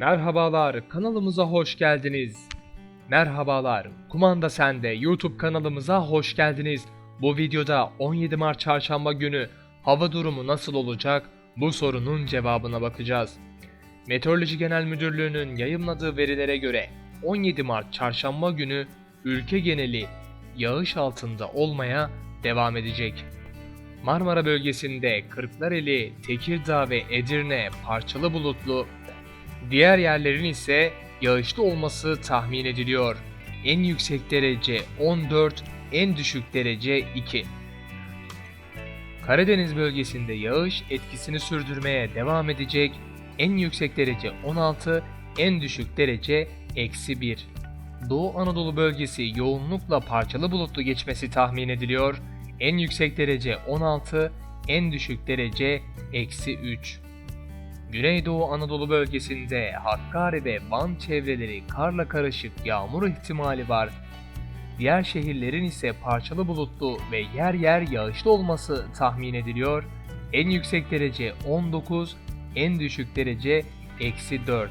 Merhabalar, kanalımıza hoş geldiniz. Merhabalar, kumanda sende YouTube kanalımıza hoş geldiniz. Bu videoda 17 Mart çarşamba günü hava durumu nasıl olacak? Bu sorunun cevabına bakacağız. Meteoroloji Genel Müdürlüğü'nün yayımladığı verilere göre 17 Mart çarşamba günü ülke geneli yağış altında olmaya devam edecek. Marmara bölgesinde Kırklareli, Tekirdağ ve Edirne parçalı bulutlu, diğer yerlerin ise yağışlı olması tahmin ediliyor. En yüksek derece 14, en düşük derece 2. Karadeniz bölgesinde yağış etkisini sürdürmeye devam edecek. En yüksek derece 16, en düşük derece eksi 1. Doğu Anadolu bölgesi yoğunlukla parçalı bulutlu geçmesi tahmin ediliyor. En yüksek derece 16, en düşük derece eksi 3. Güneydoğu Anadolu bölgesinde Hakkari ve Van çevreleri karla karışık yağmur ihtimali var. Diğer şehirlerin ise parçalı bulutlu ve yer yer yağışlı olması tahmin ediliyor. En yüksek derece 19, en düşük derece eksi 4.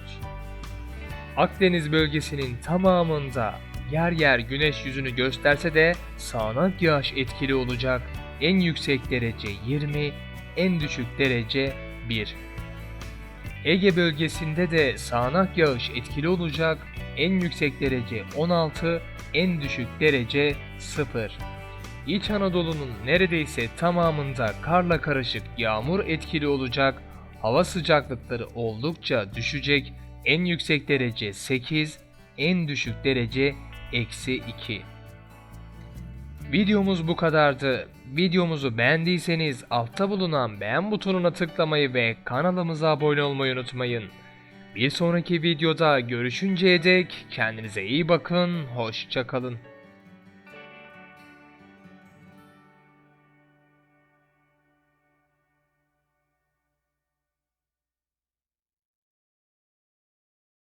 Akdeniz bölgesinin tamamında yer yer güneş yüzünü gösterse de sağanak yağış etkili olacak. En yüksek derece 20, en düşük derece 1. Ege bölgesinde de sağanak yağış etkili olacak. En yüksek derece 16, en düşük derece 0. İç Anadolu'nun neredeyse tamamında karla karışık yağmur etkili olacak. Hava sıcaklıkları oldukça düşecek. En yüksek derece 8, en düşük derece eksi 2. Videomuz bu kadardı. Videomuzu beğendiyseniz altta bulunan beğen butonuna tıklamayı ve kanalımıza abone olmayı unutmayın. Bir sonraki videoda görüşünceye dek kendinize iyi bakın, hoşçakalın.